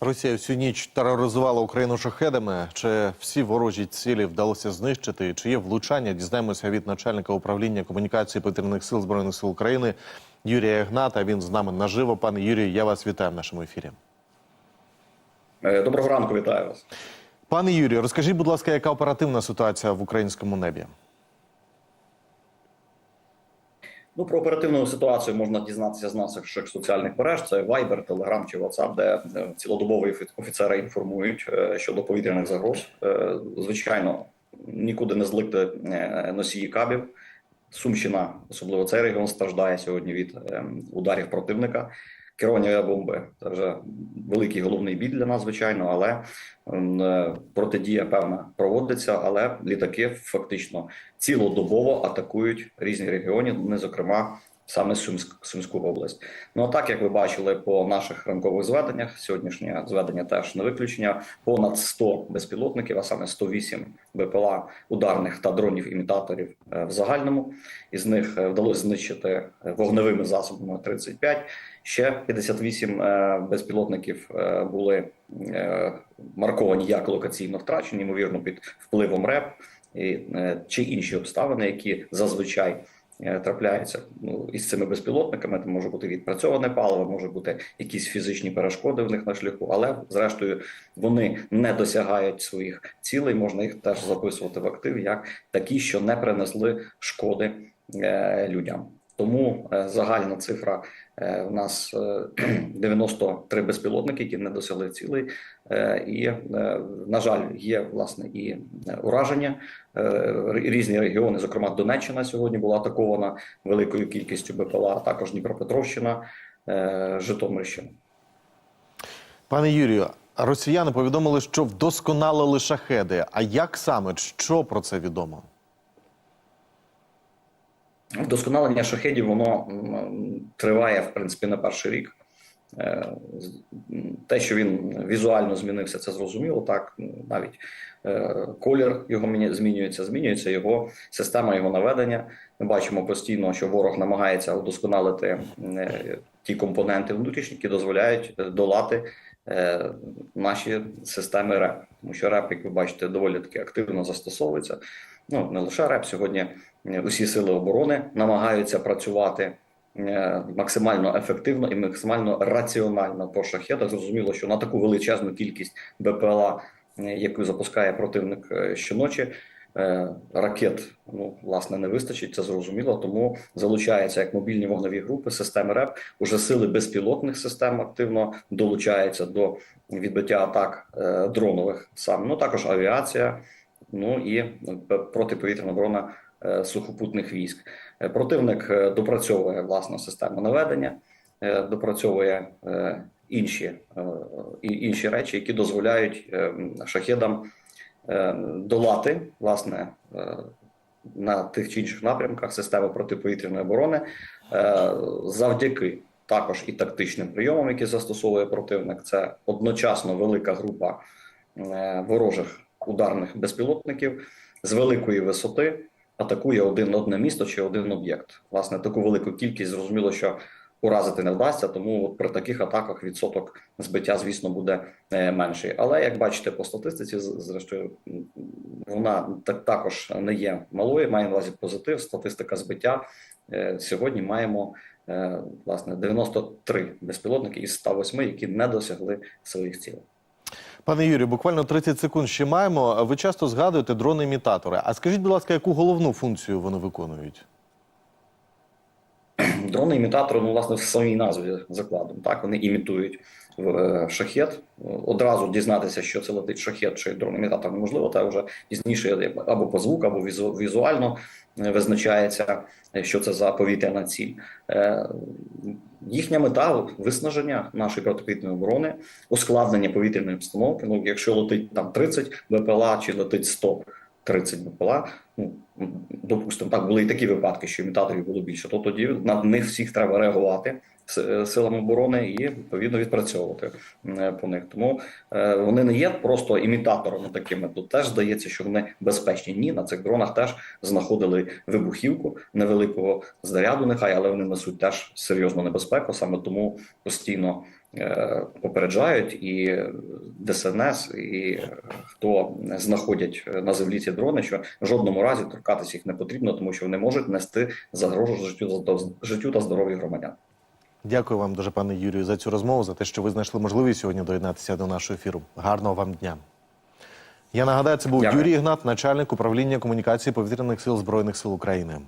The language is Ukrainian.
Росія всю ніч тероризувала Україну шахедами. Чи всі ворожі цілі вдалося знищити? Чи є влучання? Дізнаємося від начальника управління комунікації повітряних сил збройних сил України Юрія Ігната. Він з нами наживо. Пане Юрію, я вас вітаю в нашому ефірі. Е, Доброго ранку, вітаю вас. Пане Юрію, розкажіть, будь ласка, яка оперативна ситуація в українському небі? Ну про оперативну ситуацію можна дізнатися з наших соціальних мереж. Це Viber, Telegram чи WhatsApp, де цілодобові цілодобово офіцери інформують е, щодо повітряних загроз. Е, Звичайно, нікуди не зликти е, носії кабів. Сумщина, особливо цей регіон, страждає сьогодні від е, ударів противника. Керовані авіабомби це вже великий головний біль для нас, звичайно, але е, протидія певна проводиться. Але літаки фактично цілодобово атакують різні регіони, не зокрема саме Сумськ, Сумську область. Ну а так як ви бачили по наших ранкових зведеннях, сьогоднішнє зведення теж не виключення. Понад 100 безпілотників, а саме 108 БПЛА ударних та дронів імітаторів е, в загальному. Із них е, вдалося знищити е, вогневими засобами 35. Ще 58 е, безпілотників були марковані як локаційно втрачені, ймовірно, під впливом РЕП і, чи інші обставини, які зазвичай трапляються ну, із цими безпілотниками. Це може бути відпрацьоване паливо, може бути якісь фізичні перешкоди в них на шляху, але зрештою вони не досягають своїх цілей. Можна їх теж записувати в актив як такі, що не принесли шкоди е, людям. Тому е, загальна цифра е, у нас е, 93 безпілотники, які не досягли цілей, Е, і е, на жаль, є власне і е, ураження. Е, Різні регіони, зокрема Донеччина, сьогодні була атакована великою кількістю БПЛА, а також Дніпропетровщина, е, Житомирщина. Пане Юрію, росіяни повідомили, що вдосконалили шахеди. А як саме що про це відомо? Вдосконалення шахедів воно триває в принципі не перший рік. Е, Те, що він візуально змінився, це зрозуміло. Так навіть е, колір його змінюється, змінюється його система його наведення. Ми бачимо постійно, що ворог намагається удосконалити е, ті компоненти внутрішні, які дозволяють долати наші системи РЕП. Тому що РЕП, як ви бачите, доволі таки активно застосовується. Ну не лише РЕП, сьогодні усі сили оборони намагаються працювати максимально ефективно і максимально раціонально по шахедах. Зрозуміло, що на таку величезну кількість БПЛА, яку запускає противник е, щоночі. е, Ракет ну власне не вистачить, це зрозуміло. Тому залучаються як мобільні вогневі групи, системи РЕП. Уже сили безпілотних систем активно долучаються до відбиття атак е, дронових саме. Ну також авіація, ну і п- протиповітряна оборона е, сухопутних військ. Е, Противник е, допрацьовує власну систему наведення, е, допрацьовує е, інші, е, інші речі, які дозволяють е, шахедам е, долати власне е, на тих чи інших напрямках системи протиповітряної оборони е, завдяки також і тактичним прийомам, які застосовує противник. Це одночасно велика група е, ворожих ударних безпілотників з великої висоти атакує один одне місто чи один об'єкт. Власне, таку велику кількість зрозуміло, що уразити не вдасться, тому от при таких атаках відсоток збиття, звісно, буде е, менший. Але як бачите по статистиці, зрештою, вона так також не є малою. Має на увазі позитив. Статистика збиття Е, сьогодні маємо е, власне 93 безпілотники із 108, які не досягли своїх цілей. Пане Юрію, буквально 30 секунд ще маємо. Ви часто згадуєте дрони-імітатори. А скажіть, будь ласка, яку головну функцію вони виконують? Дрони імітатори, ну, власне, в самій назві закладом. Так, вони імітують е, шахет. Одразу дізнатися, що це летить шахет чи дрон імітатор неможливо, та вже пізніше або по звуку, або візуально е, визначається, е, що це за повітряна ціль. Їхня мета виснаження нашої протиповітряної оборони, ускладнення повітряної обстановки. Ну, якщо летить там 30 БПЛА чи летить 100 30 БПЛА, ну допустимо, так були і такі випадки, що імітаторів було більше, то тоді на них всіх треба реагувати с- силами оборони і відповідно відпрацьовувати е, по них. Тому е, вони не є просто імітаторами такими. Тут теж здається, що вони безпечні. Ні, на цих дронах теж знаходили вибухівку невеликого заряду, нехай, але вони несуть теж серйозну небезпеку. Саме тому постійно е, попереджають і ДСНС, і е, хто знаходять на землі ці дрони, що в жодному разі торкатися їх не потрібно, тому що вони можуть нести загрозу життю, життю та здоров'ю громадян. Дякую вам дуже, пане Юрію, за цю розмову, за те, що ви знайшли можливість сьогодні доєднатися до нашого ефіру. Гарного вам дня. Я нагадаю, це був Дякую. Юрій Ігнат, начальник управління комунікації повітряних сил Збройних сил України.